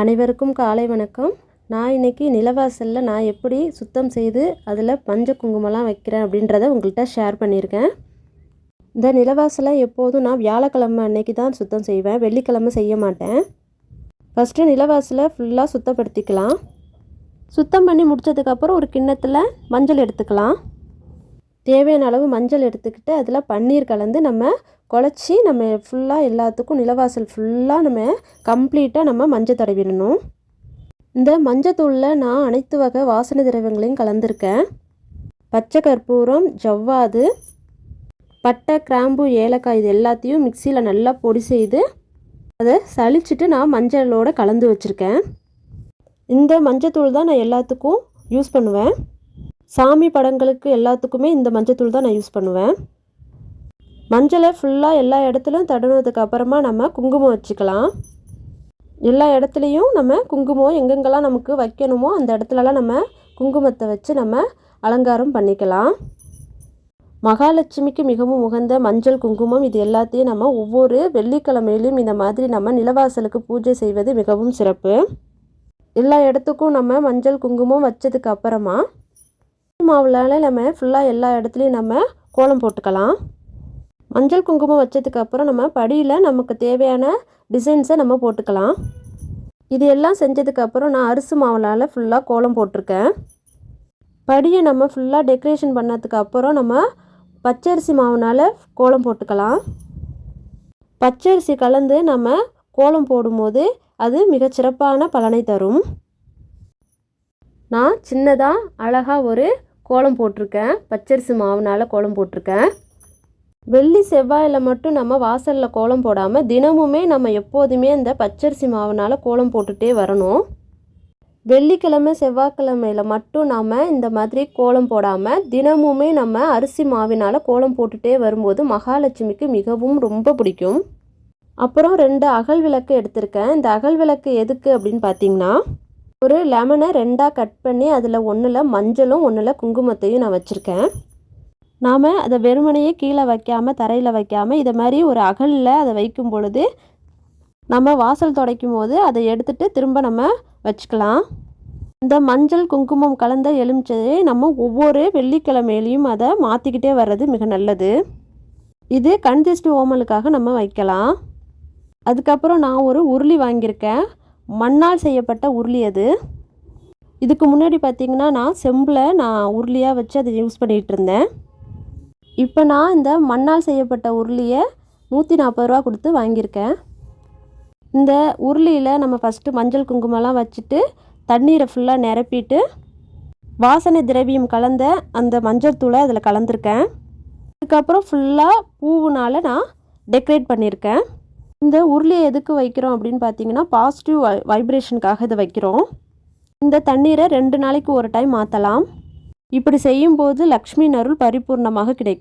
அனைவருக்கும் காலை வணக்கம். நான் இன்றைக்கி நிலவாசலில் நான் எப்படி சுத்தம் செய்து அதில் பஞ்ச குங்குமம்லாம் வைக்கிறேன் அப்படின்றத உங்கள்கிட்ட ஷேர் பண்ணியிருக்கேன். இந்த நிலவாசலை எப்போதும் நான் வியாழக்கிழமை அன்னைக்கு தான் சுத்தம் செய்வேன். வெள்ளிக்கிழமை செய்ய மாட்டேன். ஃபஸ்ட்டு நிலவாசலை ஃபுல்லாக சுத்தப்படுத்திக்கலாம். சுத்தம் பண்ணி முடித்ததுக்கப்புறம் ஒரு கிண்ணத்தில் மஞ்சள் எடுத்துக்கலாம். தேவையான அளவு மஞ்சள் எடுத்துக்கிட்டு அதில் பன்னீர் கலந்து நம்ம குழச்சி நம்ம ஃபுல்லாக எல்லாத்துக்கும் நிலவாசல் ஃபுல்லாக நம்ம கம்ப்ளீட்டாக நம்ம மஞ்சள் தடவிடணும். இந்த மஞ்சத்தூளில் நான் அனைத்து வகை வாசனை திரவியங்களையும் கலந்துருக்கேன். பச்சை கற்பூரம் ஜவ்வாது பட்டை கிராம்பு ஏலக்காய் இது எல்லாத்தையும் மிக்சியில் நல்லா பொடி செய்து அதை சளிச்சிட்டு நான் மஞ்சளோடு கலந்து வச்சுருக்கேன். இந்த மஞ்சத்தூள் தான் நான் எல்லாத்துக்கும் யூஸ் பண்ணுவேன். சாமி படங்களுக்கு எல்லாத்துக்குமே இந்த மஞ்சத்தூள் தான் நான் யூஸ் பண்ணுவேன். மஞ்சளை ஃபுல்லாக எல்லா இடத்துலையும் தடவினதுக்கு அப்புறமா நம்ம குங்குமம் வச்சுக்கலாம். எல்லா இடத்துலையும் நம்ம குங்குமம் எங்கெங்கெல்லாம் நமக்கு வைக்கணுமோ அந்த இடத்துலலாம் நம்ம குங்குமத்தை வச்சு நம்ம அலங்காரம் பண்ணிக்கலாம். மகாலட்சுமிக்கு மிகவும் உகந்த மஞ்சள் குங்குமம் இது எல்லாத்தையும் நம்ம ஒவ்வொரு வெள்ளிக்கிழமையிலும் இந்த மாதிரி நம்ம நிலவாசலுக்கு பூஜை செய்வது மிகவும் சிறப்பு. எல்லா இடத்துக்கும் நம்ம மஞ்சள் குங்குமம் வச்சதுக்கு அப்புறமா மாவுலால் நம்ம ஃபுல்லாக எல்லா இடத்துலையும் நம்ம கோலம் போட்டுக்கலாம். மஞ்சள் குங்குமம் வச்சதுக்கப்புறம் நம்ம படியில் நமக்கு தேவையான டிசைன்ஸை நம்ம போட்டுக்கலாம். இது எல்லாம் செஞ்சதுக்கப்புறம் நான் அரிசி மாவுலால் ஃபுல்லாக கோலம் போட்டிருக்கேன். படியை நம்ம ஃபுல்லாக டெக்கரேஷன் பண்ணதுக்கு அப்புறம் நம்ம பச்சரிசி மாவுனால் கோலம் போட்டுக்கலாம். பச்சரிசி கலந்து நம்ம கோலம் போடும்போது அது மிகச்சிறப்பான பலனை தரும். நான் சின்னதாக அழகாக ஒரு கோலம் போட்டிருக்கேன். பச்சரிசி மாவுனால் கோலம் போட்டிருக்கேன். வெள்ளி செவ்வாயில் மட்டும் நம்ம வாசலில் கோலம் போடாமல் தினமுமே நம்ம எப்போதுமே இந்த பச்சரிசி மாவுனால் கோலம் போட்டுகிட்டே வரணும். வெள்ளிக்கிழமை செவ்வாய்க்கிழமையில் மட்டும் நாம் இந்த மாதிரி கோலம் போடாமல் தினமுமே நம்ம அரிசி மாவினால் கோலம் போட்டுகிட்டே வரும்போது மகாலட்சுமிக்கு மிகவும் ரொம்ப பிடிக்கும். அப்புறம் ரெண்டு அகல் விளக்கு எடுத்திருக்கேன். இந்த அகல் விளக்கு எதுக்கு அப்படின்னு பார்த்தீங்கன்னா ஒரு லெமனை ரெண்டாக கட் பண்ணி அதில் ஒன்றில் மஞ்சளும் ஒன்றில் குங்குமத்தையும் நான் வச்சுருக்கேன். நாம் அதை வெறுமனையே கீழே வைக்காமல் தரையில் வைக்காமல் இதை மாதிரி ஒரு அகலில் அதை வைக்கும் பொழுது நம்ம வாசல் துடைக்கும் போது அதை எடுத்துகிட்டு திரும்ப நம்ம வச்சுக்கலாம். இந்த மஞ்சள் குங்குமம் கலந்த எலுமிச்சையை நம்ம ஒவ்வொரு வெள்ளிக்கிழமையிலையும் அதை மாற்றிக்கிட்டே வர்றது மிக நல்லது. இது கண் திருஷ்டி ஓமலுக்காக நம்ம வைக்கலாம். அதுக்கப்புறம் நான் ஒரு உருளி வாங்கியிருக்கேன். மண்ணால் செய்யப்பட்ட உருளி அது. இதுக்கு முன்னாடி பார்த்திங்கன்னா நான் செம்பில் நான் உருளியாக வச்சு அதை யூஸ் பண்ணிகிட்டு இருந்தேன். இப்போ நான் இந்த மண்ணால் செய்யப்பட்ட உருளியை நூற்றி நாற்பது ரூபா கொடுத்து வாங்கியிருக்கேன். இந்த உருளியில் நம்ம ஃபஸ்ட்டு மஞ்சள் குங்குமம்லாம் வச்சுட்டு தண்ணீரை ஃபுல்லாக நிரப்பிட்டு வாசனை திரவியம் கலந்த அந்த மஞ்சள் தூளை அதில் கலந்துருக்கேன். அதுக்கப்புறம் ஃபுல்லாக பூவுனால் நான் டெக்கரேட் பண்ணியிருக்கேன். இந்த உருளையை எதுக்கு வைக்கிறோம் அப்படின்னு பார்த்தீங்கன்னா பாசிட்டிவ் வை வைப்ரேஷனுக்காக இதை வைக்கிறோம். இந்த தண்ணீரை ரெண்டு நாளைக்கு ஒரு டைம் மாற்றலாம் இப்படி செய்யும்போது லக்ஷ்மி அருள் பரிபூர்ணமாக கிடைக்கும்.